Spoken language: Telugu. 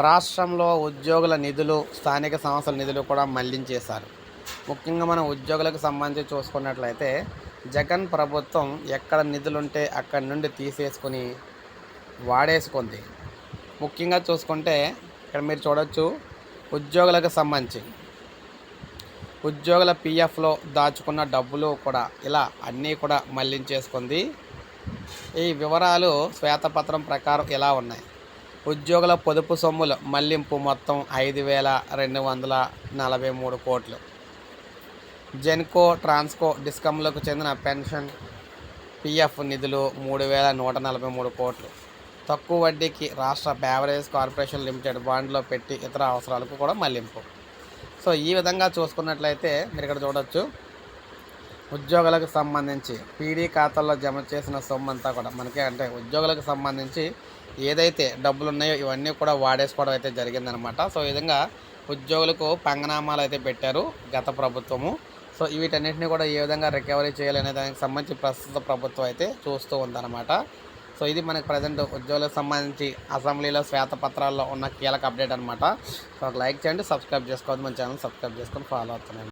రాష్ట్రంలో ఉద్యోగుల నిధులు స్థానిక సంస్థల నిధులు కూడా మళ్ళించేశారు. ముఖ్యంగా మనం ఉద్యోగులకు సంబంధించి చూసుకున్నట్లయితే జగన్ ప్రభుత్వం ఎక్కడ నిధులుంటే అక్కడి నుండి తీసేసుకుని వాడేసుకుంది. ముఖ్యంగా చూసుకుంటే ఇక్కడ మీరు చూడవచ్చు ఉద్యోగులకు సంబంధించి. ఉద్యోగుల పీఎఫ్లో దాచుకున్న డబ్బులు కూడా ఇలా అన్నీ కూడా మళ్ళించేసుకుంది. ఈ వివరాలు శ్వేతపత్రం ప్రకారం ఇలా ఉన్నాయి? ఉద్యోగుల పొదుపు సొమ్ములు మళ్ళింపు మొత్తం ఐదు వేల రెండు వందల నలభై మూడు కోట్లు. జెన్కో ట్రాన్స్కో డిస్కమ్లకు చెందిన పెన్షన్ పిఎఫ్ నిధులు మూడు వేల నూట నలభై మూడు కోట్లు. తక్కువ వడ్డీకి రాష్ట్ర బ్యావరేజ్ కార్పొరేషన్ లిమిటెడ్ బాండ్లో పెట్టి ఇతర అవసరాలకు కూడా మళ్ళింపు. సో ఈ విధంగా చూసుకున్నట్లయితే మీరు ఇక్కడ చూడొచ్చు. ఉద్యోగులకు సంబంధించి పీడీ ఖాతాల్లో జమ చేసిన సొమ్ము అంతా కూడా మనకి అంటే ఉద్యోగులకు సంబంధించి ఏదైతే డబ్బులు ఉన్నాయో ఇవన్నీ కూడా వాడేసుకోవడం అయితే జరిగిందనమాట. సో ఈ విధంగా ఉద్యోగులకు పంగనామాలు అయితే పెట్టారు గత ప్రభుత్వము. సో వీటన్నిటిని కూడా ఏ విధంగా రికవరీ చేయాలనే దానికి సంబంధించి ప్రస్తుత ప్రభుత్వం అయితే చూస్తూ ఉందన్నమాట సో ఇది మనకి ప్రజెంట్ ఉద్యోగులకు సంబంధించి అసెంబ్లీలో శ్వేతపత్రాల్లో ఉన్న కీలక అప్డేట్ అనమాట. సో ఒక లైక్ చేయండి సబ్స్క్రైబ్ చేసుకోవద్దు మన ఛానల్ సబ్స్క్రైబ్ చేసుకొని ఫాలో అవుతున్నాను